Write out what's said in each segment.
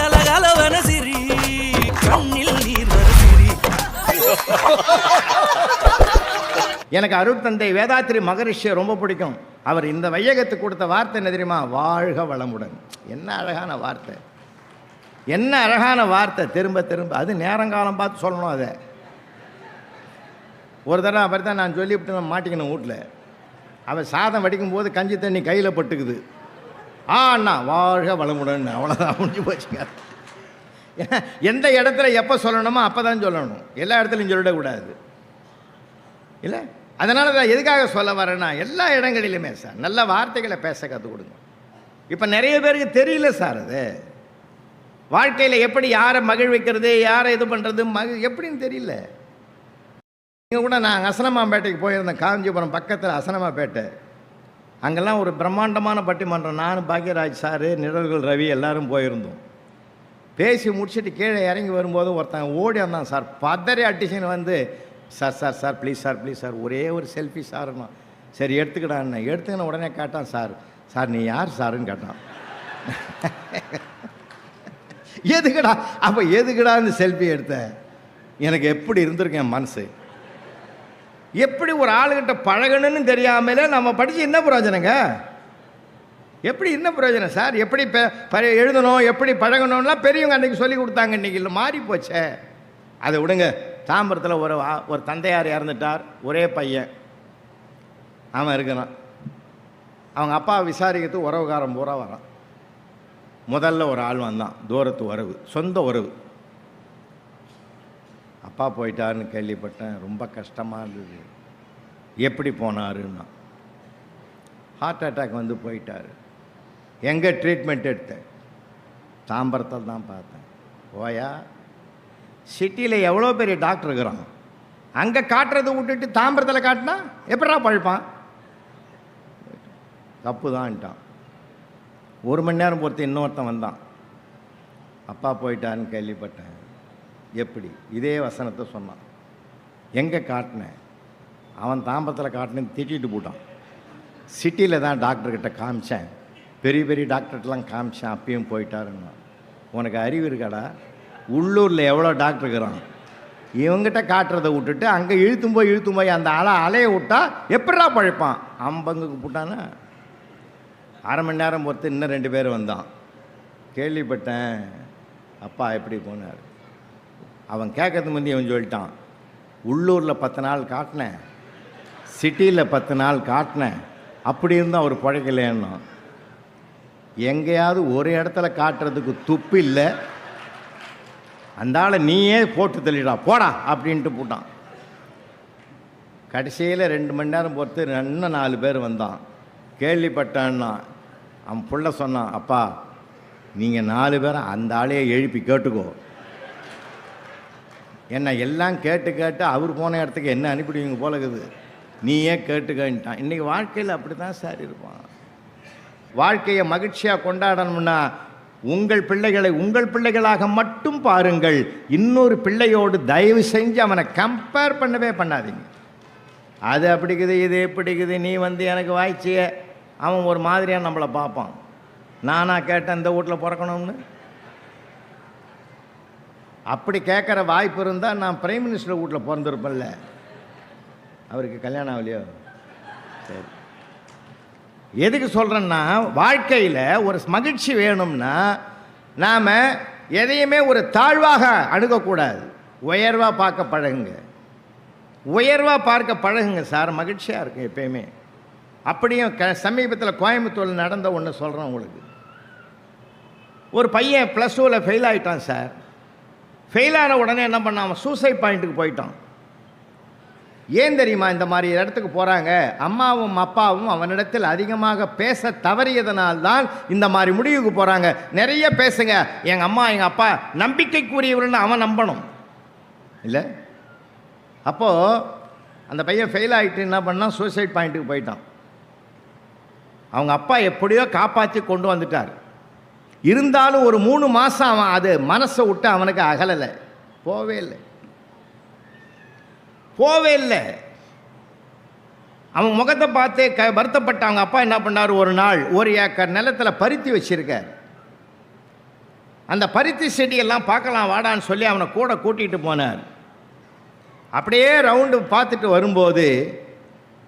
கலகலவன சிரி கண்ணில் நீர் வர சிரி. எனக்கு அருட்தந்தை வேதாத்திரி மகரிஷியை ரொம்ப பிடிக்கும். அவர் இந்த வையகத்துக்கு கொடுத்த வார்த்தை என்ன தெரியுமா? வாழ்க வளமுடன். என்ன அழகான வார்த்தை. என்ன அழகான வார்த்தை. திரும்ப திரும்ப. அது நேரங்காலம் பார்த்து சொல்லணும் அதை. ஒரு தடவை அப்படி தான் நான் சொல்லிவிட்டு நான் மாட்டிக்கணும் வீட்டில் அவன் சாதம் வடிக்கும் போது கஞ்சி தண்ணி கையில் பட்டுக்குது. ஆ அண்ணா வாழ்க வளமுடன். அவ்வளோதான் முடிஞ்சு போச்சுங்க. எந்த இடத்துல எப்போ சொல்லணுமோ அப்போ தான் சொல்லணும். எல்லா இடத்துலையும் சொல்லிடக்கூடாது. இல்லை? அதனால நான் எதுக்காக சொல்ல வரேன்னா எல்லா இடங்களிலுமே சார் நல்ல வார்த்தைகளை பேச கற்றுக் கொடுங்க. இப்போ நிறைய பேருக்கு தெரியல சார் அது. வாழ்க்கையில் எப்படி யாரை மகிழ்விக்கிறது யாரை இது பண்ணுறது மகி எப்படின்னு தெரியல. இங்கே கூட நான் அசனமாம்பேட்டைக்கு போயிருந்தேன் காஞ்சிபுரம் பக்கத்தில் அசனமாப்பேட்டை அங்கெல்லாம் ஒரு பிரம்மாண்டமான பட்டிமன்றம். நானும் பாக்யராஜ் சார் நிழல்கள் ரவி எல்லாரும் போயிருந்தோம். பேசி முடிச்சுட்டு கீழே இறங்கி வரும்போது ஒருத்தன் ஓடி வந்தான் சார். பதறி அட்டிஷன் வந்து sir sir sir please sir please sir ஒரே ஒரு செல்ஃபி சார்னா சரி எடுத்துக்கிடான்னு எடுத்துக்கின உடனே கேட்டான் சார். சார் நீ யார் சாருன்னு கேட்டான். எதுக்குடா? அப்போ எதுக்குடா இந்த செல்ஃபி எடுத்த எனக்கு எப்படி இருந்திருக்கேன் மனசு? எப்படி ஒரு ஆளுகிட்ட பழகணும்னு தெரியாமலே நம்ம படித்து என்ன பிரயோஜனங்க எப்படி என்ன பிரயோஜனம் சார் எப்படி ப- எழுதணும் எப்படி பழகணும்லாம் பெரியவங்க அன்றைக்கி சொல்லி கொடுத்தாங்க. இன்றைக்கி இல்லை மாறி போச்சே. அதை விடுங்க. தாம்பரத்தில் ஒரு ஒரு தந்தையார் இறந்துட்டார். ஒரே பையன். அவன் இருக்கிறான். அவங்க அப்பா விசாரிக்கிறதுக்கு உறவுகாரன் பூரா வரான். முதல்ல ஒரு ஆள் வந்தான். தூரத்து உறவு சொந்த உறவு. அப்பா போயிட்டாருன்னு கேள்விப்பட்டேன். ரொம்ப கஷ்டமாக இருந்தது. எப்படி போனாருன்னா ஹார்ட் அட்டாக் வந்து போயிட்டார். எங்கே ட்ரீட்மெண்ட் எடுத்தேன்? தாம்பரத்தில் தான் பார்த்தேன். ஓயா சிட்டியில் எவ்வளோ பெரிய டாக்டர் இருக்கிறான்? அங்கே காட்டுறதை விட்டுட்டு தாம்பரத்தில் காட்டினா எப்படா பழிப்பான்? தப்பு தான்ட்டான் ஒரு மணி நேரம் பொறுத்து இன்னொருத்தன் வந்தான். அப்பா போயிட்டான்னு கேள்விப்பட்டேன். எப்படி? இதே வசனத்தை சொன்னான். எங்கே காட்டினேன் அவன் தாம்பரத்தில் காட்டினேன்னு திட்டிட்டு போட்டான். சிட்டியில் தான் டாக்டர்கிட்ட காமிச்சேன். பெரிய பெரிய டாக்டர்கிட்டலாம் காமிச்சேன். அப்பயும் போயிட்டாருன்னா உனக்கு அறிவு இருக்காடா? உள்ளூரில் எவ்வளோ டாக்டர் இருக்கிறான்? இவங்ககிட்ட காட்டுறதை விட்டுட்டு அங்கே இழுத்தும் போய் இழுத்தும் போய் அந்த அலை அலையை விட்டா எப்படிடா பழைப்பான்? அம்பங்குக்கு போட்டானா? அரை மணி நேரம் பொறுத்து இன்னும் ரெண்டு பேர் வந்தான். கேள்விப்பட்டேன். அப்பா எப்படி போனார்? அவன் கேட்கறது முந்தி அவன் சொல்லிட்டான் உள்ளூரில் பத்து நாள் காட்டினேன் சிட்டியில் பத்து நாள் காட்டினேன் அப்படி இருந்தும் அவர் பழைக்கலன்னு எங்கேயாவது ஒரு இடத்துல காட்டுறதுக்கு துப்பு இல்லை அந்த ஆளை நீயே போட்டு தள்ளிடா போடா அப்படின்ட்டு போட்டான். கடைசியில் ரெண்டு மணி நேரம் பொறுத்து இன்னும் நாலு பேர் வந்தான். கேள்விப்பட்டான்னா அவன் புள்ள சொன்னான் அப்பா நீங்கள் நாலு பேரை அந்த ஆளையே எழுப்பி கேட்டுக்கோ. என்ன எல்லாம் கேட்டு கேட்டு அவர் போன இடத்துக்கு என்ன அனுப்பிடுவீங்க போல இருக்குது? நீயே கேட்டான் இன்றைக்கி வாழ்க்கையில் அப்படி தான் சார் இருப்பான். வாழ்க்கையை மகிழ்ச்சியாக கொண்டாடணும்னா உங்கள் பிள்ளைகளை உங்கள் பிள்ளைகளாக மட்டும் பாருங்கள். இன்னொரு பிள்ளையோடு தயவு செஞ்சு அவனை கம்பேர் பண்ணவே பண்ணாதீங்க. அது அப்படிக்குது இது எப்படிக்குது நீ வந்து எனக்கு வாய்ச்சிய. அவன் ஒரு மாதிரியாக நம்மளை பார்ப்பான். நானா கேட்டேன் இந்த வீட்டில் பிறக்கணும்னு. அப்படி கேட்குற வாய்ப்பு இருந்தால் நான் பிரைம் மினிஸ்டர் வீட்டில் பிறந்திருப்பேன்ல. அவருக்கு கல்யாணம் ஆகலையோ? சரி. எதுக்கு சொல்கிறேன்னா வாழ்க்கையில் ஒரு மகிழ்ச்சி வேணும்னா நாம் எதையுமே ஒரு தாழ்வாக அணுகக்கூடாது. உயர்வாக பார்க்க பழகுங்க. உயர்வாக பார்க்க பழகுங்க சார் மகிழ்ச்சியாக இருக்கும் எப்பயுமே. அப்படியும் க சமீபத்தில் கோயம்புத்தூரில் நடந்த ஒன்று சொல்கிறேன் உங்களுக்கு. ஒரு பையன் ப்ளஸ் டூவில் ஃபெயில் ஆகிட்டான் சார். ஃபெயில் ஆன உடனே என்ன பண்ணான்? அவன் சூசைட் பாயிண்ட்டுக்கு போயிட்டான். ஏன் தெரியுமா இந்த மாதிரி இடத்துக்கு போகிறாங்க அம்மாவும் அப்பாவும் அவனிடத்தில் அதிகமாக பேச தவறியதனால்தான் இந்த மாதிரி முடிவுக்கு போகிறாங்க நிறைய பேசுங்க. எங்கள் அம்மா எங்கள் அப்பா நம்பிக்கைக்குரியவர்கள்னு அவன் நம்பணும். இல்லை? அப்போது அந்த பையன் ஃபெயில் ஆகிட்டு என்ன பண்ணான்? சூசைட் பாயிண்ட்டுக்கு போயிட்டான். அவங்க அப்பா எப்படியோ காப்பாற்றி கொண்டு வந்துட்டார். இருந்தாலும் ஒரு மூணு மாதம் அவன் அது மனசை விட்டு அவனுக்கு அகலலை. போவே இல்லை. போவே இல்லை. அவன் முகத்தை பார்த்து க வருத்தப்பட்ட அவங்க அப்பா என்ன பண்ணார்? ஒரு நாள் ஒரு ஏக்கர் நிலத்தில் பருத்தி வச்சிருக்கார். அந்த பருத்தி செடியெல்லாம் பார்க்கலாம் வாடான்னு சொல்லி அவனை கூட கூட்டிகிட்டு போனார். அப்படியே ரவுண்டு பார்த்துட்டு வரும்போது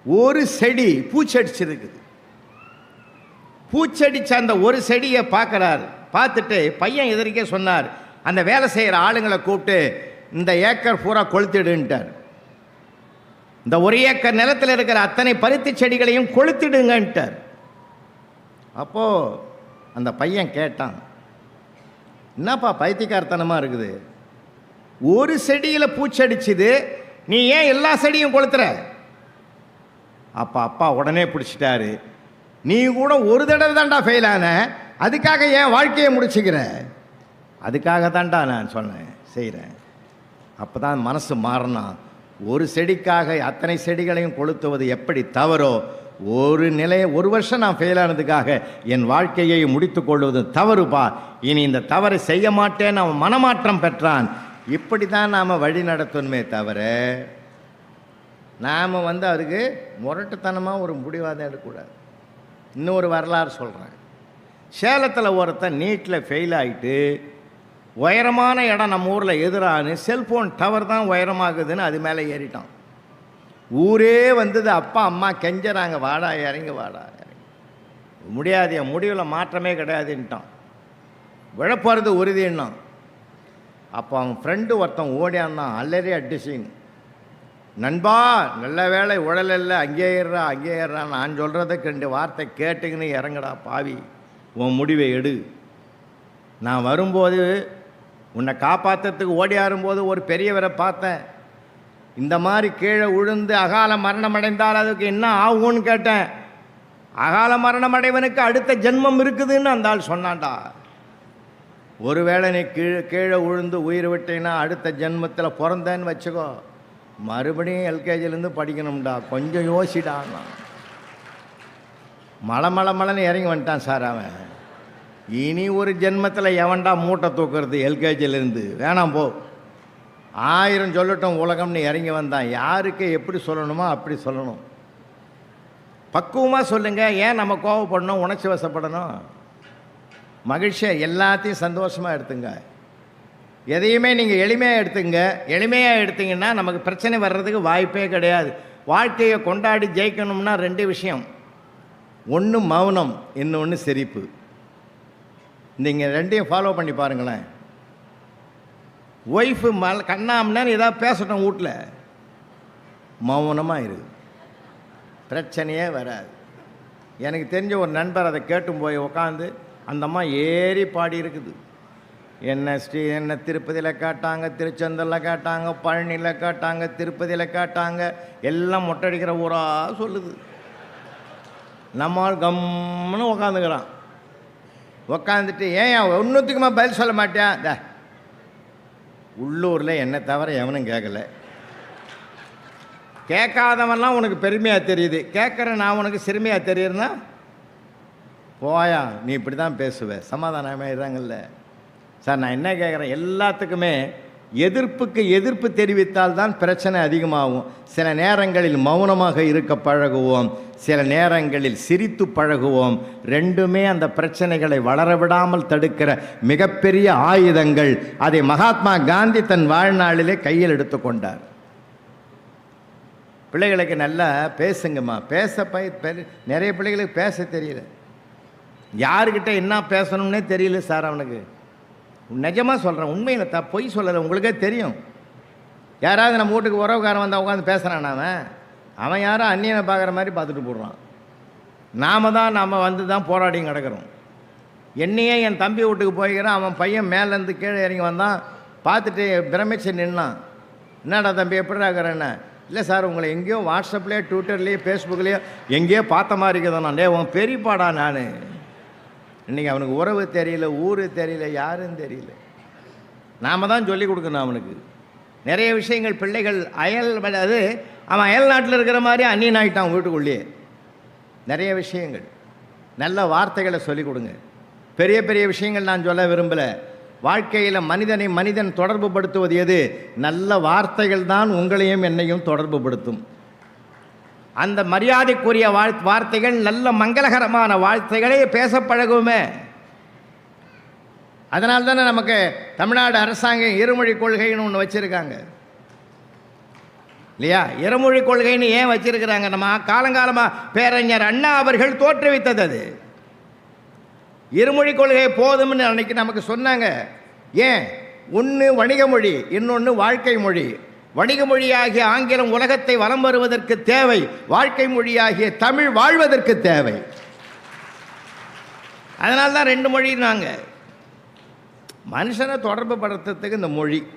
ஒரு செடி பூச்சடிச்சிருக்குது பூச்சடிச்ச அந்த ஒரு செடியை பார்க்குறார். பார்த்துட்டு பையன் எதிர்க்கே சொன்னார் அந்த வேலை செய்கிற ஆளுங்களை கூப்பிட்டு இந்த ஏக்கர் பூரா கொளுத்திடுன்ட்டார். இந்த ஒரு ஏக்கர் நிலத்தில் இருக்கிற அத்தனை பருத்தி செடிகளையும் கொளுத்திடுங்கன்ட்டார். அப்போது அந்த பையன் கேட்டான் என்னப்பா பைத்தியக்காரத்தனமாக இருக்குது? ஒரு செடியில் பூச்சடிச்சுது நீ ஏன் எல்லா செடியும் கொளுத்துற? அப்போ அப்பா உடனே பிடிச்சிட்டாரு நீ கூட ஒரு தடவை தான்டா ஃபெயில் ஆன. அதுக்காக ஏன் வாழ்க்கையை முடிச்சுக்கிற. அதுக்காக தான்டா நான் சொன்னேன் செய்கிறேன் அப்போ தான் மனசு மாறினா ஒரு செடிக்காக அத்தனை செடிகளையும் கொளுத்துவது எப்படி தவறோ ஒரு நிலையை ஒரு வருஷம் நான் ஃபெயில் ஆனதுக்காக என் வாழ்க்கையை முடித்து கொள்வது தவறுப்பா இனி இந்த தவறை செய்ய மாட்டேன்னு அவன் மனமாற்றம் பெற்றான். இப்படி தான் நாம் வழி நடத்தணுமே தவிர நாம் வந்து அதுக்கு முரட்டுத்தனமாக ஒரு முடிவாக தான் எடுக்கக்கூடாது. இன்னொரு வரலாறு சொல்கிறேன் சேலத்தில் ஒருத்தன் நீட்டில் ஃபெயில் ஆகிட்டு உயரமான இடம் நம்ம ஊரில் எதிரானு செல்ஃபோன் டவர் தான் உயரமாகுதுன்னு அது மேலே ஏறிட்டான். ஊரே வந்தது அப்பா அம்மா கெஞ்சறாங்க வாடா இறங்கி வாடா இறங்கி. முடியாது என் முடிவில் மாற்றமே கிடையாதுன்ட்டான். விழப்போகிறது உறுதின்னான் அப்போ அவன் ஃப்ரெண்டு ஒருத்தன் ஓடியாந்தான் அல்லறி அடிச்சிங் நண்பா நல்ல வேலை உடலில் அங்கே ஏறுறா அங்கே ஏறா நான் சொல்கிறதுக்கு ரெண்டு வார்த்தை கேட்டுக்கின்னு இறங்குடா பாவி. உன் முடிவை எடு. நான் வரும்போது உன்னை காப்பாற்றுறதுக்கு ஓடியாரும்போது ஒரு பெரியவரை பார்த்தேன். இந்த மாதிரி கீழே விழுந்து அகால மரணம் அடைந்தால் அதுக்கு என்ன ஆகும்னு கேட்டேன். அகால மரணம் அடைவனுக்கு அடுத்த ஜென்மம் இருக்குதுன்னு அந்த ஆள் சொன்னான்டா. ஒருவேளை நீ கீழே கீழே விழுந்து உயிர் விட்டேன்னா அடுத்த ஜென்மத்தில் பிறந்தேன்னு வச்சுக்கோ. மறுபடியும் எல்கேஜிலேருந்து படிக்கணும்டா. கொஞ்சம் யோசிடான்னா மலை மலை மலைன்னு இறங்கி வந்துட்டான் சார் அவன். இனி ஒரு ஜென்மத்தில் எவன்டா மூட்டை தூக்குறது எல்கேஜிலேருந்து வேணாம் போ. ஆயிரம் சொல்லட்டும் உலகம்னு இறங்கி வந்தான். யாருக்கு எப்படி சொல்லணுமோ அப்படி சொல்லணும். பக்குவமாக சொல்லுங்கள் ஏன் நம்ம கோவப்படணும் உணர்ச்சி வசப்படணும்? மகிழ்ச்சியாக எல்லாத்தையும் சந்தோஷமாக எடுத்துங்க. எதையுமே நீங்கள் எளிமையாக எடுத்துங்க. எளிமையாக எடுத்தீங்கன்னா நமக்கு பிரச்சனை வர்றதுக்கு வாய்ப்பே கிடையாது. வாழ்க்கையை கொண்டாடி ஜெயிக்கணும்னா ரெண்டு விஷயம். ஒன்று மௌனம் இன்னொன்று சிரிப்பு. நீங்கள் ரெண்டையும் ஃபாலோ பண்ணி பாருங்களேன். ஒய்ஃபு மல் கண்ணாமன்னு ஏதாவது பேசட்டும் வீட்டில் மௌனமாக இரு. பிரச்சனையே வராது. எனக்கு தெரிஞ்ச ஒரு நண்பர் அதை கேட்டும் போய் உட்காந்து அந்த அம்மா ஏறி பாடி இருக்குது. என்ன ஸ்ரீ என்ன திருப்பதியில் காட்டாங்க திருச்செந்தூரில் காட்டாங்க பழனியில் காட்டாங்க திருப்பதியில் காட்டாங்க எல்லாம் மொட்டடிக்கிற ஊராக சொல்லுது. நம்மால் கம்முன்னு உக்காந்துக்கிறான். உக்காந்துட்டு ஏன் ஒன்றுத்துக்குமா பதில் சொல்ல மாட்டேன் உள்ளூரில் என்னை தவிர எவனும் கேட்கல கேட்காதவன்லாம் உனக்கு பெருமையாக தெரியுது. கேட்குற நான் உனக்கு சிறுமையாக தெரியுதுன்னா போயா நீ இப்படி தான் பேசுவ. சமாதானமாயிடுறாங்கல்ல. சார் நான் என்ன கேட்குறேன் எல்லாத்துக்குமே எதிர்ப்புக்கு எதிர்ப்பு தெரிவித்தால் தான் பிரச்சனை அதிகமாகும். சில நேரங்களில் மௌனமாக இருக்க பழகுவோம். சில நேரங்களில் சிரித்து பழகுவோம். ரெண்டுமே அந்த பிரச்சனைகளை வளர விடாமல் தடுக்கிற மிகப்பெரிய ஆயுதங்கள். அதை மகாத்மா காந்தி தன் வாழ்நாளிலே கையில் எடுத்துக்கொண்டார் பிள்ளைகளுக்கு நல்லா பேசுங்கம்மா. பேச பய பெரு- நிறைய பிள்ளைகளுக்கு பேச தெரியல. யாருக்கிட்ட என்ன பேசணும்னே தெரியல சார் அவனுக்கு. நிஜமாக சொல்கிறேன் உண்மையில் த பொய் சொல்லலை உங்களுக்கே தெரியும். யாராவது நம்ம வீட்டுக்கு உறவுக்காரன் வந்தால் உட்காந்து பேசுகிறான் அவன் அவன் யாரும் அந்நியனை பார்க்குற மாதிரி பார்த்துட்டு போடுறான். நாம தான் நாம் வந்து தான் போராடியும் கிடக்கிறோம். என்னையே என் தம்பி வீட்டுக்கு போய்க்கிறான் அவன் பையன் மேலேருந்து கீழே இறங்கி வந்தான் பார்த்துட்டு பிரமிச்சு நின்னான். என்னடா தம்பி எப்படி இருக்கிறேன்னு இல்லை சார் உங்களை எங்கேயோ வாட்ஸ்அப்லேயோ ட்விட்டர்லேயோ ஃபேஸ்புக்லேயோ எங்கேயோ பார்த்த மாதிரி இருக்குதான் டே உன் பெரியப்பாடா நான். இன்றைக்கி அவனுக்கு உறவு தெரியல ஊர் தெரியல யாருன்னு தெரியல. நாம் தான் சொல்லிக் கொடுக்கணும் அவனுக்கு. நிறைய விஷயங்கள் பிள்ளைகள் அயல் அது அவன் அயல் நாட்டில் இருக்கிற மாதிரி அந்நியன் ஆகிட்டான் வீட்டுக்குள்ளேயே. நிறைய விஷயங்கள். நல்ல வார்த்தைகளை சொல்லிக் கொடுங்க. பெரிய பெரிய விஷயங்கள் நான் சொல்ல விரும்பலை. வாழ்க்கையில் மனிதனை மனிதன் தொடர்பு படுத்துவது எது? நல்ல வார்த்தைகள் தான் உங்களையும் என்னையும் தொடர்பு படுத்தும் அந்த மரியாதைக்குரிய வாழ் வார்த்தைகள் நல்ல மங்களகரமான வார்த்தைகளே பேச பழகுமே. அதனால் தானே நமக்கு தமிழ்நாடு அரசாங்கம் இருமொழி கொள்கைன்னு ஒன்று வச்சுருக்காங்க. இல்லையா? இருமொழி கொள்கைன்னு ஏன் வச்சுருக்கிறாங்க? நம்ம காலங்காலமாக பேரறிஞர் அண்ணா அவர்கள் தோற்றுவித்தது அது. இருமொழி கொள்கை போதும்னு அன்னைக்கு நமக்கு சொன்னாங்க. ஏன்? ஒன்று வணிக மொழி இன்னொன்று வாழ்க்கை மொழி. வணிக மொழியாகிய ஆங்கிலம் உலகத்தை வலம் வருவதற்கு தேவை. வாழ்க்கை மொழியாகிய தமிழ் வாழ்வதற்கு தேவை. அதனால தான் ரெண்டு மொழி நாங்கள் மனுஷனை தொடர்பு படுத்துறதுக்கு இந்த மொழி.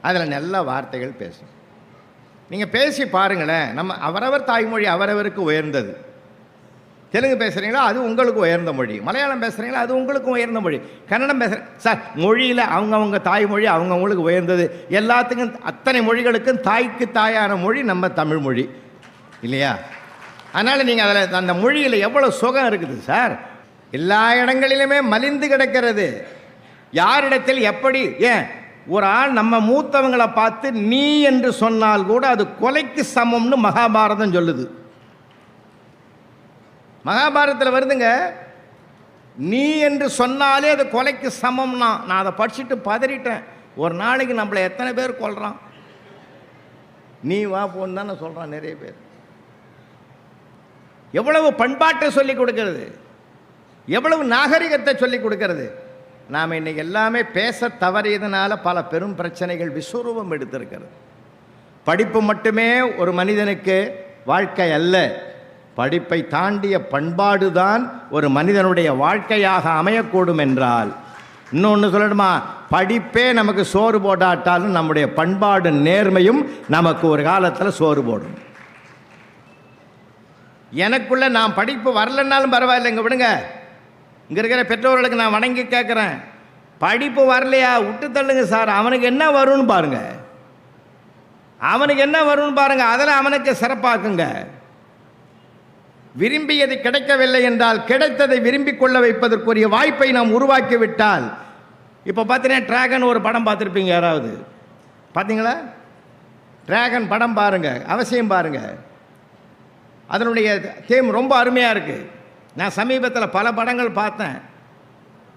அதில் நல்ல வார்த்தைகள் பேசும். நீங்கள் பேசி பாருங்களேன் நம்ம அவரவர் தாய்மொழி அவரவருக்கு உயர்ந்தது. தெலுங்கு பேசுகிறீங்களா அது உங்களுக்கு உயர்ந்த மொழி. மலையாளம் பேசுகிறீங்களா அது உங்களுக்கு உயர்ந்த மொழி. கன்னடம் பேசுகிறேன் சார் மொழியில் அவங்கவுங்க தாய்மொழி அவங்கவுங்களுக்கு உயர்ந்தது. எல்லாத்துக்கும் அத்தனை மொழிகளுக்கும் தாய்க்கு தாயான மொழி நம்ம தமிழ் மொழி. இல்லையா? அதனால் நீங்கள் அதில் அந்த மொழியில் எவ்வளோ சுகம் இருக்குது சார்? எல்லா இடங்களிலுமே மலிந்து கிடக்கிறது. யாரிடத்தில் எப்படி ஏன்? ஒரு ஆள் நம்ம மூத்தவங்களை பார்த்து நீ என்று சொன்னால் கூட அது கொலைக்கு சமம்னு மகாபாரதம் சொல்லுது. மகாபாரதத்தில் வருதுங்க நீ என்று சொன்னாலே அது கொலைக்கு சமம்னா நான் அதை படிச்சுட்டு பதறிட்டேன். ஒரு நாளைக்கு நம்மளை எத்தனை பேர் கொல்றான்? நீ வா போன்னு தானே சொல்கிறான் நிறைய பேர். எவ்வளவு பண்பாட்டை சொல்லி கொடுக்கறது? எவ்வளவு நாகரிகத்தை சொல்லி கொடுக்கறது? நாம் இன்றைக்கி எல்லாமே பேச தவறியதுனால பல பெரும் பிரச்சனைகள் விஸ்வரூபம் எடுத்திருக்கிறது. படிப்பு மட்டுமே ஒரு மனிதனுக்கு வாழ்க்கை அல்ல. படிப்பை தாண்டிய பண்பாடு தான் ஒரு மனிதனுடைய வாழ்க்கையாக அமையக்கூடும் என்றால். இன்னொன்று சொல்லணுமா? படிப்பே நமக்கு சோறு போடாட்டாலும் நம்முடைய பண்பாடு நேர்மையும் நமக்கு ஒரு காலத்தில் சோறு போடும். எனக்குள்ள நான் படிப்பு வரலன்னாலும் பரவாயில்ல இங்கே விடுங்க. இங்கே இருக்கிற பெற்றோர்களுக்கு நான் வணங்கி கேட்குறேன் படிப்பு வரலையா? விட்டு தள்ளுங்க சார். அவனுக்கு என்ன வரும்னு பாருங்க. அவனுக்கு என்ன வரும்னு பாருங்க. அதில் அவனுக்கு சிறப்பாக்குங்க. விரும்பியது கிடைக்கவில்லை என்றால் கிடைத்ததை விரும்பி கொள்ள வைப்பதற்குரிய வாய்ப்பை நாம் உருவாக்கி விட்டால் இப்போ பார்த்தீங்கன்னா டிராகன் ஒரு படம் பார்த்துருப்பீங்க யாராவது? பார்த்தீங்களா டிராகன் படம் பாருங்கள் அவசியம் பாருங்கள் அதனுடைய தேம் ரொம்ப அருமையாக இருக்குது நான் சமீபத்தில் பல படங்கள் பார்த்தேன்.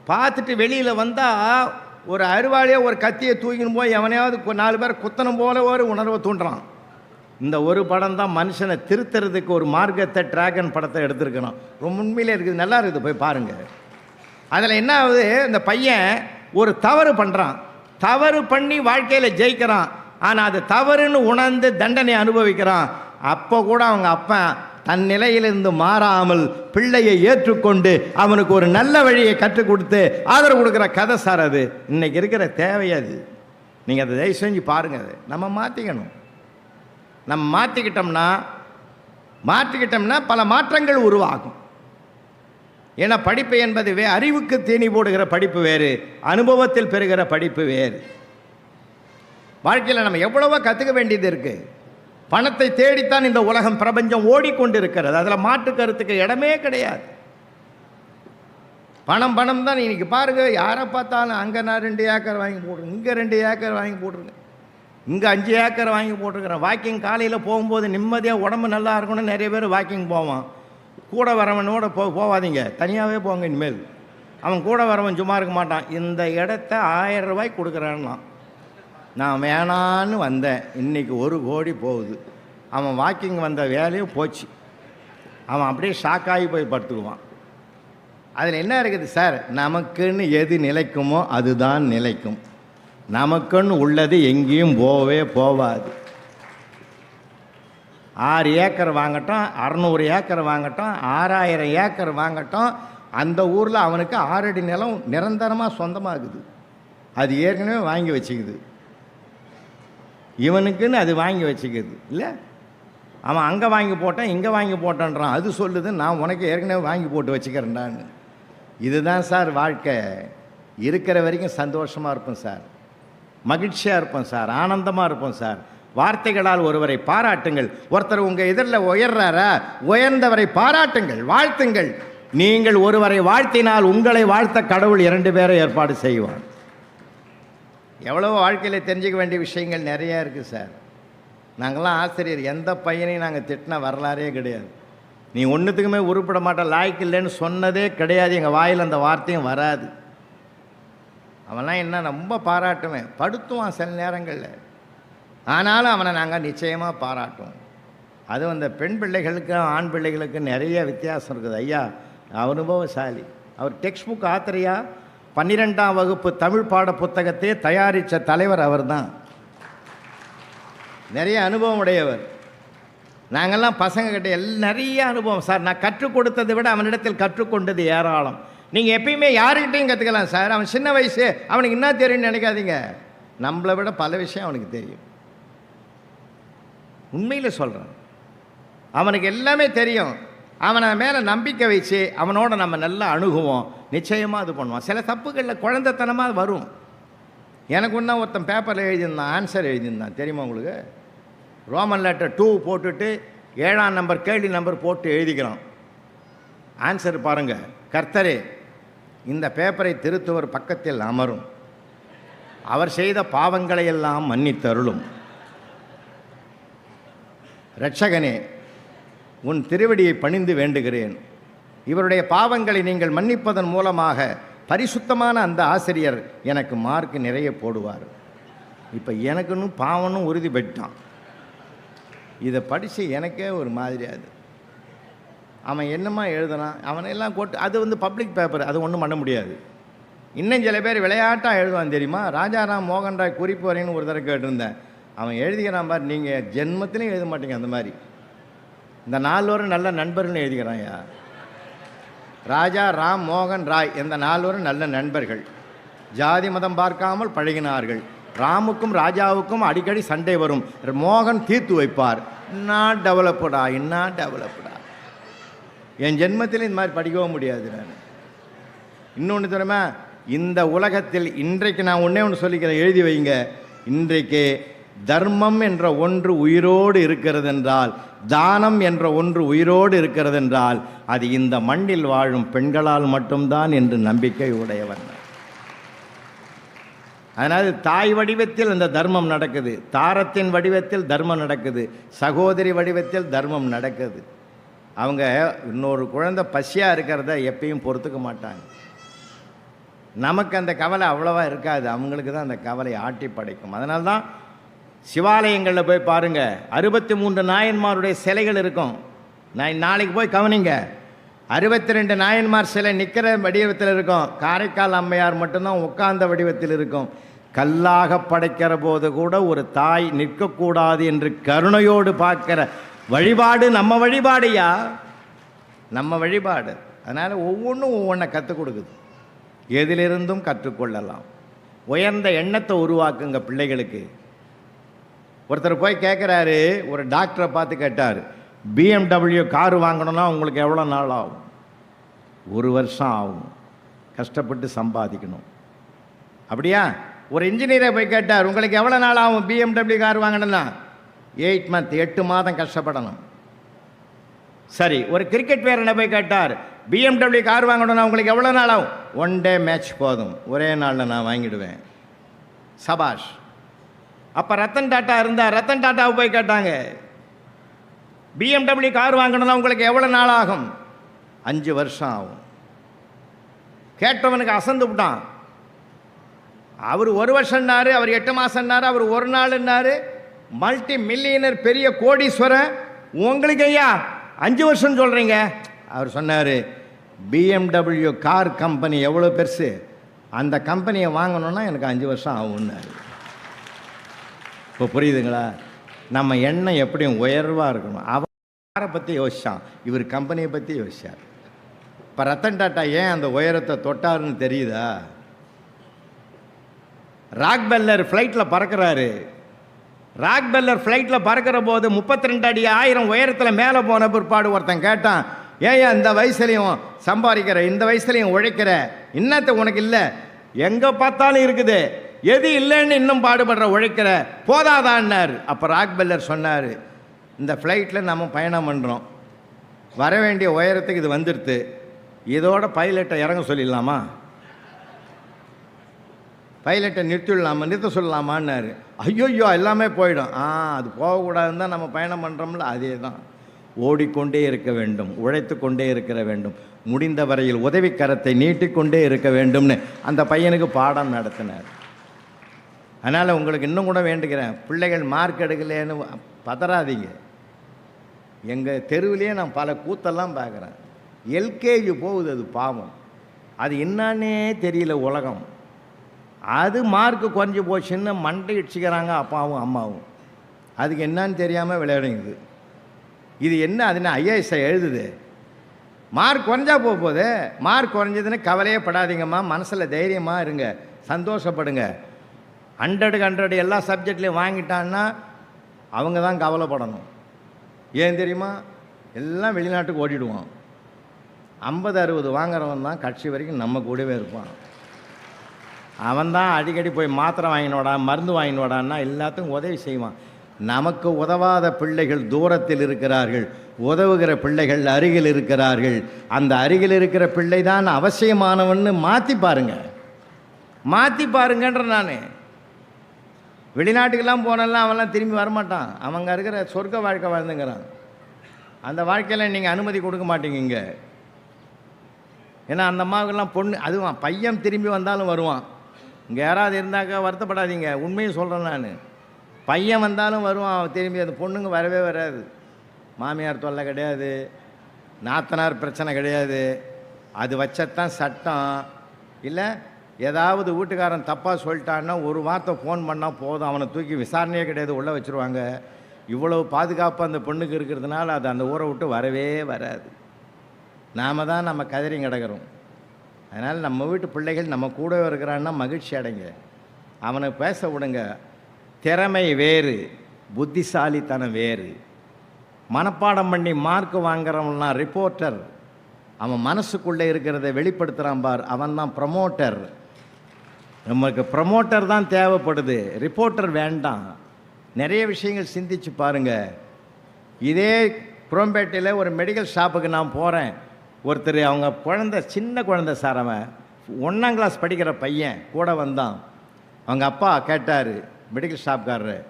பார்த்துட்டு வெளியில் வந்தால் ஒரு அருவாளியை ஒரு கத்தியை தூக்கின்னு போய் எவனையாவது நாலு பேர் குத்தணும் போல ஒரு உணர்வை தூண்டுறான். இந்த ஒரு படம் தான் மனுஷனை திருத்துறதுக்கு ஒரு மார்க்கத்தை டிராகன் படத்தை எடுத்திருக்கணும். ரொம்ப உண்மையிலே இருக்குது. நல்லா இருக்குது. போய் பாருங்கள் அதில் என்ன ஆகுது? இந்த பையன் ஒரு தவறு பண்ணுறான் தவறு பண்ணி வாழ்க்கையில் ஜெயிக்கிறான். ஆனால் அது தவறுன்னு உணர்ந்து தண்டனை அனுபவிக்கிறான். அப்போ கூட அவங்க அப்பா தன் நிலையிலிருந்து மாறாமல் பிள்ளையை ஏற்றுக்கொண்டு அவனுக்கு ஒரு நல்ல வழியை கற்றுக் கொடுத்து ஆதரவு கொடுக்குற கதை சார் அது. இன்றைக்கி இருக்கிற தேவை அது. நீங்கள் அதை தயவு செஞ்சு பாருங்கள் அது. நம்ம மாற்றிக்கணும் நம்ம மாற்றிக்கிட்டோம்னா மாற்றிக்கிட்டோம்னா பல மாற்றங்கள் உருவாகும். ஏன்னா படிப்பு என்பது வே அறிவுக்கு தீனி போடுகிற படிப்பு வேறு அனுபவத்தில் பெறுகிற படிப்பு வேறு. வாழ்க்கையில் நம்ம எவ்வளவோ கற்றுக்க வேண்டியது இருக்குது பணத்தை தேடித்தான் இந்த உலகம் பிரபஞ்சம் ஓடிக்கொண்டிருக்கிறது. அதில் மாற்று கருத்துக்கு இடமே கிடையாது. பணம் பணம் தான். இன்றைக்கி பாருங்கள் யாரை பார்த்தாலும் அங்கே நான் ரெண்டு ஏக்கர் வாங்கி போட்டுருங்க இங்கே ரெண்டு ஏக்கர் வாங்கி போட்டுருங்க இங்கே அஞ்சு ஏக்கர் வாங்கி போட்டிருக்கிறேன் வாக்கிங் காலையில் போகும்போது நிம்மதியாக உடம்பு நல்லா இருக்கணும்னு நிறைய பேர் வாக்கிங் போவான். கூட வரவனோட போ போகாதீங்க தனியாகவே போங்க இனிமேல். அவன் கூட வரவன் சும்மா இருக்க மாட்டான். இந்த இடத்த ஆயிரம் ரூபாய் கொடுக்குறான்னா நான் வேணான்னு வந்தேன். இன்னைக்கு ஒரு கோடி போகுது. அவன் வாக்கிங் வந்த வேலையும் போச்சு. அவன் அப்படியே ஷாக்காகி போய் படுத்துக்குவான். அதில் என்ன இருக்குது? சார் நமக்குன்னு எது நிலைக்குமோ அதுதான் நிலைக்கும். நமக்குன்னு உள்ளது எங்கேயும் போகவே போகாது. ஆறு ஏக்கர் வாங்கட்டும் அறநூறு ஏக்கர் வாங்கட்டும் ஆறாயிரம் ஏக்கர் வாங்கட்டும் அந்த ஊரில் அவனுக்கு ஆறடி நிலம் நிரந்தரமாக சொந்தமாகுது. அது ஏற்கனவே வாங்கி வச்சுக்குது. இவனுக்குன்னு அது வாங்கி வச்சுக்குது இல்லை? அவன் அங்கே வாங்கி போட்டான் இங்கே வாங்கி போட்டான்றான். அது சொல்லுது நான் உனக்கு ஏற்கனவே வாங்கி போட்டு வச்சுக்கிறேன்டான்னு. இதுதான் சார் வாழ்க்கை. இருக்கிற வரைக்கும் சந்தோஷமாக இருப்பேன் சார். மகிழ்ச்சியாக இருப்போம் சார் ஆனந்தமாக இருப்போம் சார். வார்த்தைகளால் ஒருவரை பாராட்டுங்கள். ஒருத்தர் உங்கள் எதிரில் உயர்றாரா உயர்ந்தவரை பாராட்டுங்கள் வாழ்த்துங்கள். நீங்கள் ஒருவரை வாழ்த்தினால் உங்களை வாழ்த்த கடவுள் இரண்டு பேரை ஏற்பாடு செய்வார். எவ்வளவோ வாழ்க்கையில் தெரிஞ்சுக்க வேண்டிய விஷயங்கள் நிறையா இருக்குது சார். நாங்களாம் ஆசிரியர் எந்த பையனையும் நாங்கள் திட்டின வரலாறே கிடையாது. நீ ஒன்றுத்துக்குமே உருப்பட மாட்டேன் லாய்க்கு இல்லைன்னு சொன்னதே கிடையாது. எங்கள் வாயில் அந்த வார்த்தையும் வராது. அவன்லாம் என்ன ரொம்ப பாராட்டுவேன். படுத்துவான் சில நேரங்களில். ஆனாலும் அவனை நாங்கள் நிச்சயமாக பாராட்டுவோம். அதுவும் அந்த பெண் பிள்ளைகளுக்கும் ஆண் பிள்ளைகளுக்கும் நிறைய வித்தியாசம் இருக்குது. ஐயா அனுபவசாலி. அவர் டெக்ஸ்ட் புக் ஆத்திரையா? பன்னிரெண்டாம் வகுப்பு தமிழ் பாட புத்தகத்தையே தயாரித்த தலைவர் அவர்தான். நிறைய அனுபவம் உடையவர். நாங்கள்லாம் பசங்கக்கிட்ட எல் நிறைய அனுபவம். சார் நான் கற்றுக் கொடுத்ததை விட அவனிடத்தில் கற்றுக்கொண்டது ஏராளம். நீங்கள் எப்பயுமே யாருக்கிட்டையும் கற்றுக்கலாம் சார். அவன் சின்ன வயசு அவனுக்கு என்ன தெரியும்னு நினைக்காதீங்க. நம்மளை விட பல விஷயம் அவனுக்கு தெரியும். உண்மையில் சொல்கிறான் அவனுக்கு எல்லாமே தெரியும். அவனை மேலே நம்பிக்கை வச்சு அவனோட நம்ம நல்லா அணுகுவோம். நிச்சயமாக இது பண்ணுவான். சில தப்புகளில் குழந்தைத்தனமாக வரும். எனக்கு ஒன்றா ஒருத்தன் பேப்பரில் எழுதியிருந்தான் ஆன்சர் எழுதியிருந்தான். தெரியுமா உங்களுக்கு? ரோமன் லெட்டர் டூ போட்டுட்டு ஏழாம் நம்பர் கேள்வி நம்பர் போட்டு எழுதிக்கிறான். ஆன்சர் பாருங்கள் கர்த்தரே இந்த பேப்பரை திருத்துவர் பக்கத்தில் அமரும். அவர் செய்த பாவங்களை எல்லாம் மன்னித்தருளும். இரட்சகனே உன் திருவடியை பணிந்து வேண்டுகிறேன். இவருடைய பாவங்களை நீங்கள் மன்னிப்பதன் மூலமாக பரிசுத்தமான அந்த ஆசிரியர் எனக்கு மார்க் நிறைய போடுவார். இப்போ எனக்குன்னு பாவனும் உறுதி பெற்றான் இதை படித்து எனக்கே ஒரு மாதிரியாது அவன் என்னமா எழுதுனான் அவனையெல்லாம் போட்டு அது வந்து பப்ளிக் பேப்பர் அது ஒன்றும் பண்ண முடியாது. இன்னும் சில பேர் விளையாட்டாக எழுதுவான் தெரியுமா? ராஜாராம் மோகன் ராய் குறிப்பு வரைன்னு ஒரு தடவை கேட்டிருந்தேன். அவன் எழுதிக்கிறான் பார் நீங்கள் ஜென்மத்திலையும் எழுத மாட்டீங்க அந்த மாதிரி. இந்த நால்வரும் நல்ல நண்பர்கள்னு எழுதிக்கிறான்யா ராஜா ராம் மோகன் ராய் இந்த நால்வரும் நல்ல நண்பர்கள். ஜாதி மதம் பார்க்காமல் பழகினார்கள். ராமுக்கும் ராஜாவுக்கும் அடிக்கடி சண்டை வரும். மோகன் தீர்த்து வைப்பார். நான் டெவலப்டா என்ன டெவலப்டா என் ஜென்மத்தில் இந்த மாதிரி படிக்கவும் முடியாது நான். இன்னொன்று தெரியுமா இந்த உலகத்தில் இன்றைக்கு நான் ஒன்றே ஒன்று சொல்லிக்கிறேன் எழுதி வைங்க. இன்றைக்கு தர்மம் என்ற ஒன்று உயிரோடு இருக்கிறது என்றால் தானம் என்ற ஒன்று உயிரோடு இருக்கிறது என்றால் அது இந்த மண்ணில் வாழும் பெண்களால் மட்டும்தான் என்று நம்பிக்கை உடையவன் அதனால் தாய் வடிவத்தில் அந்த தர்மம் நடக்குது தாரத்தின் வடிவத்தில் தர்மம் நடக்குது சகோதரி வடிவத்தில் தர்மம் நடக்குது. அவங்க இன்னொரு குழந்தை பசியாக இருக்கிறத எப்பயும் பொறுத்துக்க மாட்டாங்க. நமக்கு அந்த கவலை அவ்வளோவா இருக்காது. அவங்களுக்கு தான் அந்த கவலை ஆட்டி படைக்கும். அதனால்தான் சிவாலயங்களில் போய் பாருங்கள் அறுபத்தி மூன்று நாயன்மாருடைய சிலைகள் இருக்கும். நான் நாளைக்கு போய் கவனிங்க. அறுபத்தி ரெண்டு நாயன்மார் சிலை நிற்கிற வடிவத்தில் இருக்கும். காரைக்கால் அம்மையார் மட்டும்தான் உட்கார்ந்த வடிவத்தில் இருக்கும். கல்லாக படைக்கிற போது கூட ஒரு தாய் நிற்கக்கூடாது என்று கருணையோடு பார்க்கிற வழிபாடு நம்ம வழிபாடையா? நம்ம வழிபாடு. அதனால் ஒவ்வொன்றும் ஒவ்வொன்றை கற்றுக் கொடுக்குது. எதிலிருந்தும் கற்றுக்கொள்ளலாம். உயர்ந்த எண்ணத்தை உருவாக்குங்க பிள்ளைகளுக்கு. ஒருத்தர் போய் கேட்குறாரு ஒரு டாக்டரை பார்த்து கேட்டார் பிஎம்டபிள்யூ கார் வாங்கணும்னா உங்களுக்கு எவ்வளோ நாள் ஆகும்? ஒரு வருஷம் ஆகும். கஷ்டப்பட்டு சம்பாதிக்கணும். அப்படியா? ஒரு இன்ஜினியரை போய் கேட்டார் உங்களுக்கு எவ்வளோ நாள் ஆகும் பிஎம்டபிள்யூ கார் வாங்கணும்னா? எயிட் மந்த் எட்டு மாதம் கஷ்டப்படணும். சரி ஒரு கிரிக்கெட் வீரனை போய் கேட்டார்? பிஎம்டபிள்யூ கார் வாங்கணும்னா உங்களுக்கு எவ்வளோ நாள் ஆகும்? ஒன் டே மேட்ச் போதும். ஒரே நாளில் நான் வாங்கிடுவேன். சபாஷ். அப்போ ரத்தன் டாட்டா இருந்தால் ரத்தன் டாட்டாவை போய் கேட்டாங்க. பிஎம்டபிள்யூ கார் வாங்கணும்னா உங்களுக்கு எவ்வளோ நாள் ஆகும்? அஞ்சு வருஷம் ஆகும். கேட்டவனுக்கு அசந்து விட்டான். அவர் ஒரு வருஷம்னாரு அவர் எட்டு மாதம்னாரு அவர் ஒரு நாள்னாரு. மல்டி மில்லியனர் பெரிய கோடீஸ்வரன். உங்களுக்கு ஐயா அஞ்சு வருஷம் சொல்கிறீங்க அவர் சொன்னார் பிஎம்டபிள்யூ கார் கம்பெனி எவ்வளோ பெருசு? அந்த கம்பெனியை வாங்கணுன்னா எனக்கு அஞ்சு வருஷம் ஆகும்னாரு. இப்போ புரியுதுங்களா? நம்ம எண்ணம் எப்படியும் உயர்வாக இருக்கணும். அவரை பற்றி யோசிச்சான். இவர் கம்பெனியை பற்றி யோசிச்சார். இப்போ ரத்தன் டாட்டா ஏன் அந்த உயரத்தை தொட்டாருன்னு தெரியுதா? ராக் பெல்லர் ஃப்ளைட்டில் பறக்கிறாரு. ராக் பெல்லர் ஃப்ளைட்டில் பறக்கிற போது முப்பத்தி ரெண்டு அடி ஆயிரம் உயரத்தில் மேலே போன பிற்பாடு ஒருத்தன் கேட்டான் ஏன் இந்த வயசுலையும் சம்பாதிக்கிற இந்த வயசுலையும் உழைக்கிற இன்னத்தை உனக்கு இல்லை. எங்கே பார்த்தாலும் இருக்குது. எது இல்லைன்னு இன்னும் பாடுபடுற உழைக்கிற போதாதான்னார். அப்போ ராக் பெல்லர் சொன்னார் இந்த ஃப்ளைட்டில் நம்ம பயணம் பண்ணுறோம் வர வேண்டிய உயரத்துக்கு இது வந்துடுது இதோட பைலட்டை இறங்க சொல்லிடலாமா? பைலட்டை நிறுத்திடலாமா நிறுத்த சொல்லலாமான்னாரு. ஐயோயோ எல்லாமே போயிடும். ஆ அது போகக்கூடாதுன்னு தான் நம்ம பயணம் பண்ணுறோம்ல அதே தான் ஓடிக்கொண்டே இருக்க வேண்டும் உழைத்து கொண்டே இருக்கிற வேண்டும். முடிந்த வரையில் உதவிக்கரத்தை நீட்டிக்கொண்டே இருக்க வேண்டும்னு அந்த பையனுக்கு பாடம் நடத்தினார். அதனால் உங்களுக்கு இன்னும் கூட வேண்டுகிறேன். பிள்ளைகள் மார்க் எடுக்கலன்னு பதறாதீங்க. எங்கள் தெருவிலேயே நான் பல கூத்தெல்லாம் பார்க்குறேன். எல்கேஜி போகுது அது பாவம். அது என்னன்னே தெரியல உலகம். அது மார்க்கு குறைஞ்சி போச்சுன்னு மண்டை இடிச்சுக்கிறாங்க அப்பாவும் அம்மாவும். அதுக்கு என்னன்னு தெரியாமல் விளையாடுங்குது இது என்ன அதுன்னு ஐஏஎஸ்ஐ எழுதுது. மார்க் குறைஞ்சா போக போகுது. மார்க் குறைஞ்சதுன்னு கவலையே படாதீங்கம்மா. மனசில் தைரியமாக இருங்க. சந்தோஷப்படுங்க. ஹண்ட்ரடுக்கு ஹண்ட்ரடு எல்லா சப்ஜெக்ட்லேயும் வாங்கிட்டான்னா அவங்க தான் கவலைப்படணும். ஏன் தெரியுமா? எல்லாம் வெளிநாட்டுக்கு ஓடிடுவான். ஐம்பது அறுபது வாங்குறவன் தான் கட்சி வரைக்கும் நம்ம கூடவே இருப்பான். அவன் தான் அடிக்கடி போய் மாத்திரை வாங்கினோடா மருந்து வாங்கினோடான்னா எல்லாத்துக்கும் உதவி செய்வான். நமக்கு உதவாத பிள்ளைகள் தூரத்தில் இருக்கிறார்கள் உதவுகிற பிள்ளைகள் அருகில் இருக்கிறார்கள். அந்த அருகில் இருக்கிற பிள்ளை தான் அவசியமானவன்னு மாற்றி பாருங்க. மாற்றி பாருங்கன்ற நான். வெளிநாட்டுக்கெல்லாம் போனெல்லாம் அவன்லாம் திரும்பி வரமாட்டான். அவங்க இருக்கிற சொர்க்க வாழ்க்கை வாழ்ந்துங்கிறான். அந்த வாழ்க்கையில் நீங்கள் அனுமதி கொடுக்க மாட்டீங்க இங்கே. ஏன்னா அந்த அம்மாவுக்கெல்லாம் பொண்ணு அதுவான் பையன் திரும்பி வந்தாலும் வருவான். இங்கே யாராவது இருந்தாக்கா வருத்தப்படாதீங்க. உண்மையை சொல்கிறேன் நான். பையன் வந்தாலும் வருவான் அவன் திரும்பி அந்த பொண்ணுங்க வரவே வராது. மாமியார் தொல்லை கிடையாது. நாத்தனார் பிரச்சனை கிடையாது. அது வச்சத்தான் சட்டம். இல்லை ஏதாவது வீட்டுக்காரன் தப்பாக சொல்லிட்டான்னா ஒரு வார்த்தை ஃபோன் பண்ணால் போதும். அவனை தூக்கி விசாரணையே கிடையாது உள்ளே வச்சுருவாங்க. இவ்வளவு பாதுகாப்பு அந்த பொண்ணுக்கு இருக்கிறதுனால அது அந்த ஊரை விட்டு வரவே வராது. நாம தான் நம்ம கதறி கிடக்கிறோம். அதனால் நம்ம வீட்டு பிள்ளைகள் நம்ம கூட இருக்கிறான்னா மகிழ்ச்சி அடைங்க. அவனை பேச விடுங்க. திறமை வேறு புத்திசாலித்தனம் வேறு. மனப்பாடம் பண்ணி மார்க் வாங்குறவன்லாம் ரிப்போர்ட்டர் அவன் மனசுக்குள்ளே இருக்கிறத வெளிப்படுத்துகிறான் பார். அவன் தான் ப்ரமோட்டர் நமக்கு ப்ரமோட்டர் தான் தேவைப்படுது. ரிப்போர்ட்டர் வேண்டாம். நிறைய விஷயங்கள் சிந்திச்சு பாருங்கள் இதே குரோம்பேட்டையில் ஒரு மெடிக்கல் ஷாப்புக்கு நான் போகிறேன் ஒருத்தர் அவங்க குழந்த சின்ன குழந்த சார் அவன் ஒன்றாம் கிளாஸ் படிக்கிற பையன் கூட வந்தான். அவங்க அப்பா கேட்டார் மெடிக்கல் ஷாப்காரரு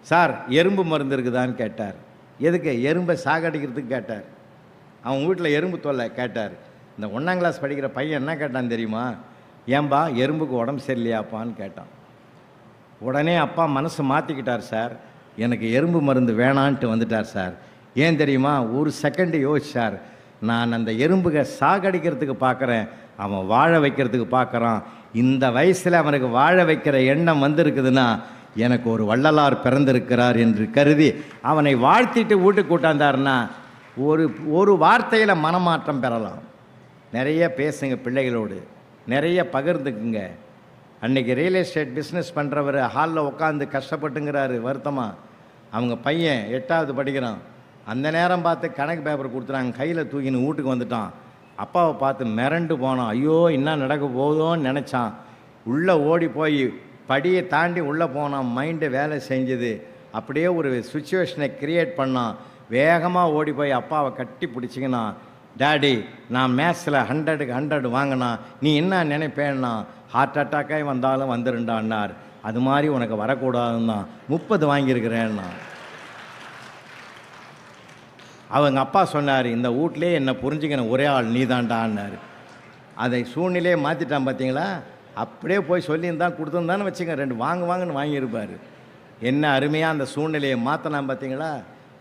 சார் எறும்பு மருந்து இருக்குதான்னு கேட்டார். எதுக்கு எறும்பை சாகடிக்கிறதுக்கு கேட்டார். அவன் வீட்டில் எறும்பு தொல்லை கேட்டார். இந்த ஒன்றாம் கிளாஸ் படிக்கிற பையன் என்ன கேட்டான் தெரியுமா? ஏன்பா எறும்புக்கு உடம்பு சரியில்லையாப்பான்னு கேட்டான். உடனே அப்பா மனசு மாற்றிக்கிட்டார் சார் எனக்கு எறும்பு மருந்து வேணான்ட்டு வந்துட்டார் சார். ஏன் தெரியுமா? ஒரு செகண்டு யோசிச்சார். நான் அந்த எறும்புக சாகடிக்கிறதுக்கு பார்க்குறேன். அவன் வாழ வைக்கிறதுக்கு பார்க்குறான். இந்த வயசில் அவனுக்கு வாழ வைக்கிற எண்ணம் வந்திருக்குதுன்னா எனக்கு ஒரு வள்ளலார் பிறந்திருக்கிறார் என்று கருதி அவனை வாழ்த்திட்டு வீட்டுக்கு கூட்டாந்தாருன்னா ஒரு ஒரு வார்த்தையில் மனமாற்றம் பெறலாம். நிறைய பேசுங்க பிள்ளைகளோடு. நிறைய பகிர்ந்துக்குங்க. அன்றைக்கி ரியல் எஸ்டேட் பிஸ்னஸ் பண்ணுறவர் ஹாலில் உட்காந்து கஷ்டப்பட்டுங்கிறாரு வருத்தமாக அவங்க பையன் எட்டாவது படிக்கிறான். அந்த நேரம் பார்த்து கணக்கு பேப்பர் கொடுத்துறாங்க கையில் தூக்கின்னு வீட்டுக்கு வந்துட்டான். அப்பாவை பார்த்து மிரண்டு போனான். ஐயோ என்ன நடக்க போதோன்னு நினச்சான். உள்ளே ஓடி போய் படியை தாண்டி உள்ளே போனான். மைண்டு வேலை செஞ்சது. அப்படியே ஒரு சுச்சுவேஷனை க்ரியேட் பண்ணான். வேகமாக ஓடி போய் அப்பாவை கட்டி பிடிச்சிக்கினா டாடி நான் மேத்ஸில் ஹண்ட்ரடுக்கு ஹண்ட்ரட் வாங்கினா நீ என்ன நினைப்பேன்னா ஹார்ட் அட்டாக்கே வந்தாலும் வந்துருண்டான்னார். அது மாதிரி உனக்கு வரக்கூடாதுன்னா முப்பது வாங்கியிருக்கிறேன்னா அவங்க அப்பா சொன்னார் இந்த வீட்லேயே என்னை புரிஞ்சுக்கின ஒரே ஆள் நீதான்டான்னார். அதை சூழ்நிலையை மாற்றிட்டான் பார்த்தீங்களா அப்படியே போய் சொல்லியிருந்தான் கொடுத்துருந்தான்னு வச்சுங்க ரெண்டு வாங்க வாங்கன்னு வாங்கியிருப்பார். என்ன அருமையாக அந்த சூழ்நிலையை மாற்றினான் பார்த்தீங்களா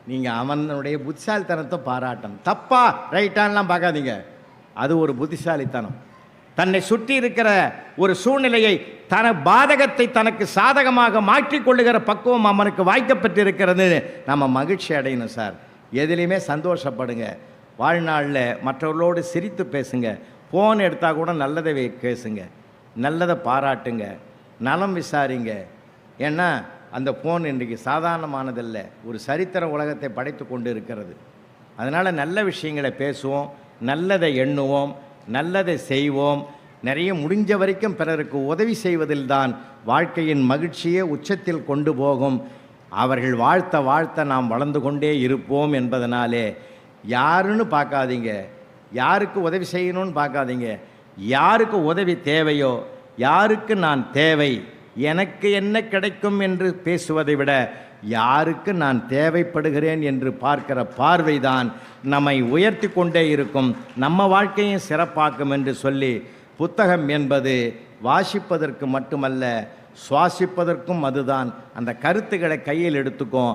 நீங்கள் அவனுடைய புத்திசாலித்தனத்தை பாராட்டணும். தப்பா ரைட்டான்லாம் பார்க்காதீங்க. அது ஒரு புத்திசாலித்தனம். தன்னை சுற்றி இருக்கிற ஒரு சூழ்நிலையை தன பாதகத்தை தனக்கு சாதகமாக மாற்றிக்கொள்ளுகிற பக்குவம் அவனுக்கு வாய்க்கப்பட்டிருக்கிறது. நம்ம மகிழ்ச்சி அடையணும் சார். எதுலேயுமே சந்தோஷப்படுங்க. வாழ்நாளில் மற்றவர்களோடு சிரித்து பேசுங்க. ஃபோன் எடுத்தால் கூட நல்லதை பேசுங்க. நல்லதை பாராட்டுங்க. நலம் விசாரிங்க. ஏன்னா அந்த ஃபோன் இன்றைக்கு சாதாரணமானதில்லை. ஒரு சரித்திர உலகத்தை படைத்து கொண்டு இருக்கிறது அதனால் நல்ல விஷயங்களை பேசுவோம் நல்லதை எண்ணுவோம் நல்லதை செய்வோம். நிறைய முடிஞ்ச வரைக்கும் பிறருக்கு உதவி செய்வதில்தான் வாழ்க்கையின் மகிழ்ச்சியை உச்சத்தில் கொண்டு போகும். அவர்கள் வாழ்த்த வாழ்த்த நாம் வளர்ந்து கொண்டே இருப்போம் என்பதனாலே யாருன்னு பார்க்காதீங்க. யாருக்கு உதவி செய்யணும்னு பார்க்காதீங்க. யாருக்கு உதவி தேவையோ யாருக்கு நான் தேவை எனக்கு என்ன கிடைக்கும் என்று பேசுவதை விட யாருக்கு நான் தேவைப்படுகிறேன் என்று பார்க்கிற பார்வைதான் நம்மை உயர்த்தி கொண்டே இருக்கும் நம்ம வாழ்க்கையும் சிறப்பாக்கும் என்று சொல்லி புத்தகம் என்பது வாசிப்பதற்கு மட்டுமல்ல சுவாசிப்பதற்கும் அதுதான். அந்த கருத்துக்களை கையில் எடுத்துக்கும்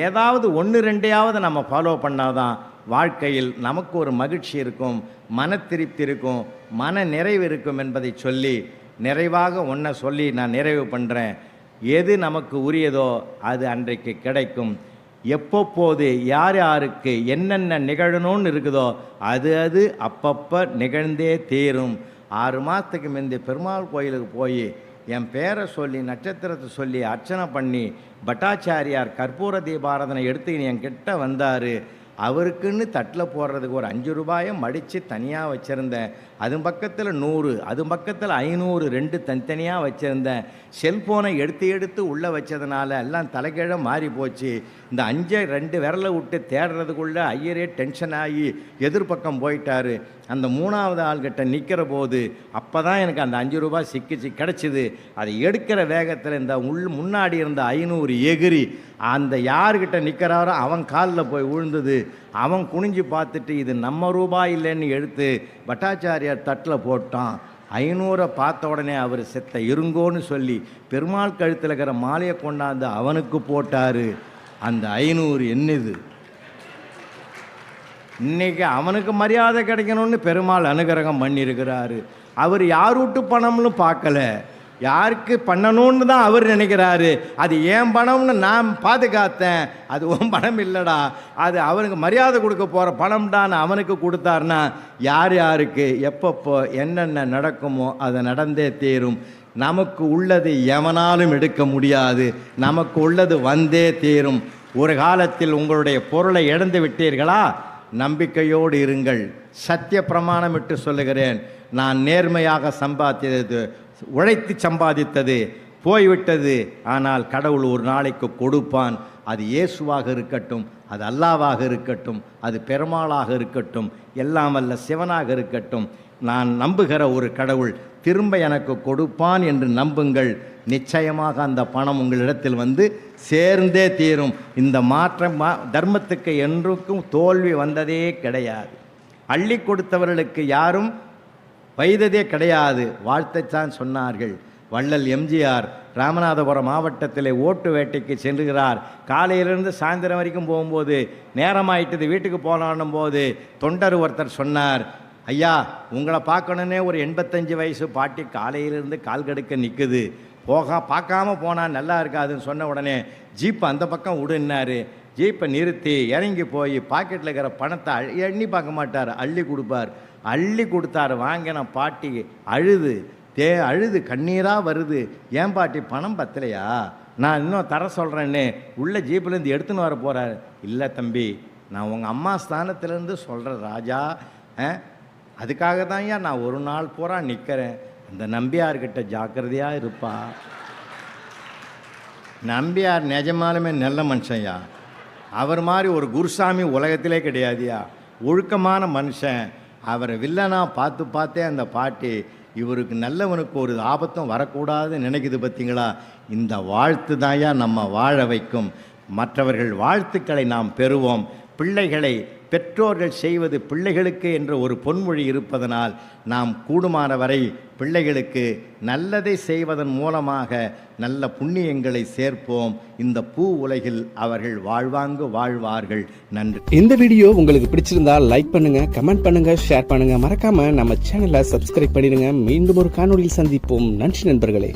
ஏதாவது ஒன்று ரெண்டையாவது நம்ம ஃபாலோ பண்ணாதான் வாழ்க்கையில் நமக்கு ஒரு மகிழ்ச்சி இருக்கும் மன திருப்தி இருக்கும் மன நிறைவு இருக்கும் என்பதை சொல்லி நிறைவாக ஒன்றை சொல்லி நான் நிறைவு பண்ணுறேன் எது நமக்கு உரியதோ அது அன்றைக்கு கிடைக்கும். எப்பப்போது யார் யாருக்கு என்னென்ன நிகழணும்னு இருக்குதோ அது அது அப்பப்போ நிகழ்ந்தே தீரும். ஆறு மாதத்துக்கு முந்தி பெருமாள் கோயிலுக்கு போய் என் பேரை சொல்லி நட்சத்திரத்தை சொல்லி அர்ச்சனை பண்ணி பட்டாச்சாரியார் கற்பூர தீபாரதனை எடுத்து என் கிட்ட வந்தார். அவருக்குன்னு தட்டில் போடுறதுக்கு ஒரு அஞ்சு ரூபாயை மடித்து தனியாக வச்சுருந்தேன். அது பக்கத்தில் நூறு அது பக்கத்தில் ஐநூறு ரெண்டு தனித்தனியாக வச்சுருந்தேன். செல்ஃபோனை எடுத்து எடுத்து உள்ளே வச்சதுனால எல்லாம் தலைகீழ மாறி போச்சு. இந்த அஞ்சை ரெண்டு விரலை விட்டு தேடுறதுக்குள்ளே ஐயரே டென்ஷன் ஆகி எதிர்பக்கம் போயிட்டாரு. அந்த மூணாவது ஆள்கிட்ட நிற்கிற போது அப்போ தான் எனக்கு அந்த அஞ்சு ரூபாய் சிக்கிச்சு கிடச்சிது. அதை எடுக்கிற வேகத்தில் இந்த உள் முன்னாடி இருந்த ஐநூறு எகிரி அந்த யார்கிட்ட நிற்கிறாரோ அவன் காலில் போய் விழுந்தது அவன் குனிஞ்சு பார்த்துட்டு இது நம்ம ரூபாய் இல்லைன்னு எடுத்து பட்டாச்சாரியார் தட்டில் போட்டான். ஐநூறை பார்த்த உடனே அவர் செத்த இருங்கோன்னு சொல்லி பெருமாள் கழுத்தில் இருக்கிற மாலையை கொண்டாந்து அவனுக்கு போட்டார். அந்த ஐநூறு என்னது? இன்னைக்கு அவனுக்கு மரியாதை கிடைக்கணும்னு பெருமாள் அனுகிரகம் பண்ணியிருக்கிறாரு. அவர் யார் விட்டு பணம்னு பார்க்கல. யாருக்கு பண்ணணும்னு தான் அவர் நினைக்கிறாரு. அது ஏன் பணம்னு நான் பாதுகாத்தேன். அது உன் பணம் இல்லைடா. அது அவனுக்கு மரியாதை கொடுக்க போகிற பணம்டான்னு அவனுக்கு கொடுத்தாருன்னா யார் யாருக்கு எப்பப்போ என்னென்ன நடக்குமோ அதை நடந்தே தீரும். நமக்கு உள்ளது எவனாலும் எடுக்க முடியாது. நமக்கு உள்ளது வந்தே தீரும். ஒரு காலத்தில் உங்களுடைய பொருளை இழந்து விட்டீர்களா? நம்பிக்கையோடு இருங்கள். சத்திய பிரமாணமிட்டு சொல்லுகிறேன். நான் நேர்மையாக சம்பாதித்தது உழைத்து சம்பாதித்தது போய்விட்டது. ஆனால் கடவுள் ஒரு நாளைக்கு கொடுப்பான். அது இயேசுவாக இருக்கட்டும் அது அல்லாவாக இருக்கட்டும் அது பெருமாளாக இருக்கட்டும் எல்லாம் அல்ல சிவனாக இருக்கட்டும். நான் நம்புகிற ஒரு கடவுள் திரும்ப எனக்கு கொடுப்பான் என்று நம்புங்கள். நிச்சயமாக அந்த பணம் உங்களிடத்தில் வந்து சேர்ந்தே தீரும். இந்த மாற்றம் மா- தர்மத்துக்கு என்றுக்கும் தோல்வி வந்ததே கிடையாது. அள்ளி கொடுத்தவர்களுக்கு யாரும் வைததே கிடையாது. வாழ்த்தைத்தான் சொன்னார்கள். வள்ளல் எம்ஜிஆர் ராமநாதபுரம் மாவட்டத்தில் ஓட்டு வேட்டைக்கு செல்கிறார். காலையிலிருந்து சாயந்தரம் வரைக்கும் போகும்போது நேரமாயிட்டது. வீட்டுக்கு போகலான்னும் போது தொண்டர் ஒருத்தர் சொன்னார் ஐயா உங்களை பார்க்கணுன்னே ஒரு எண்பத்தஞ்சு வயசு பாட்டி காலையிலிருந்து கால் கடுக்க நிற்குது போக பார்க்காம போனால் நல்லா இருக்காதுன்னு சொன்ன உடனே ஜீப் அந்த பக்கம் விடுன்னாரு. ஜீப்பை நிறுத்தி இறங்கி போய் பாக்கெட்டில் இருக்கிற பணத்தை அழ்- எண்ணி பார்க்க மாட்டார். அள்ளி கொடுப்பார். அள்ளி கொடுத்தாரு. வாங்கின பாட்டி அழுது. தே அழுது. கண்ணீராக வருது. ஏன் பாட்டி பணம் பத்தலையா? நான் இன்னும் தர சொல்கிறேன்னு உள்ள ஜீப்புலேருந்து எடுத்துன்னு வர போகிறார் இல்லை தம்பி நான் உங்கள் அம்மா ஸ்தானத்துலேருந்து சொல்கிறேன் ராஜா. ஆ? அதுக்காக தான் ஐயா நான் ஒரு நாள் பூரா நிற்கிறேன் அந்த நம்பியார்கிட்ட ஜாக்கிரதையாக இருப்பா. நம்பியார் நிஜமாலுமே நல்ல மனுஷன்யா. அவர் மாதிரி ஒரு குருசாமி உலகத்திலே கிடையாதுயா. ஒழுக்கமான மனுஷன். அவரை வில்லனா பார்த்து பார்த்தே அந்த பாட்டி இவருக்கு நல்லவனுக்கு ஒரு ஆபத்தும் வரக்கூடாதுன்னு நினைக்குது பார்த்தீங்களா இந்த வாழ்த்து தாயா நம்ம வாழ வைக்கும். மற்றவர்கள் வாழ்த்துக்களை நாம் பெறுவோம். பிள்ளைகளை பெற்றோர்கள் செய்வது பிள்ளைகளுக்கு என்ற ஒரு பொன்மொழி இருப்பதனால் நாம் கூடுமான வரை பிள்ளைகளுக்கு நல்லதை செய்வதன் மூலமாக நல்ல புண்ணியங்களை சேர்ப்போம். இந்த பூ உலகில் அவர்கள் வாழ்வாங்கு வாழ்வார்கள். நன்றி. இந்த வீடியோ உங்களுக்கு பிடிச்சிருந்தா லைக் பண்ணுங்க கமெண்ட் பண்ணுங்க ஷேர் பண்ணுங்க. மறக்காம நம்ம சேனலை சப்ஸ்கிரைப் பண்ணிடுங்க. மீண்டும் ஒரு காணொளியில் சந்திப்போம். நன்றி நண்பர்களே.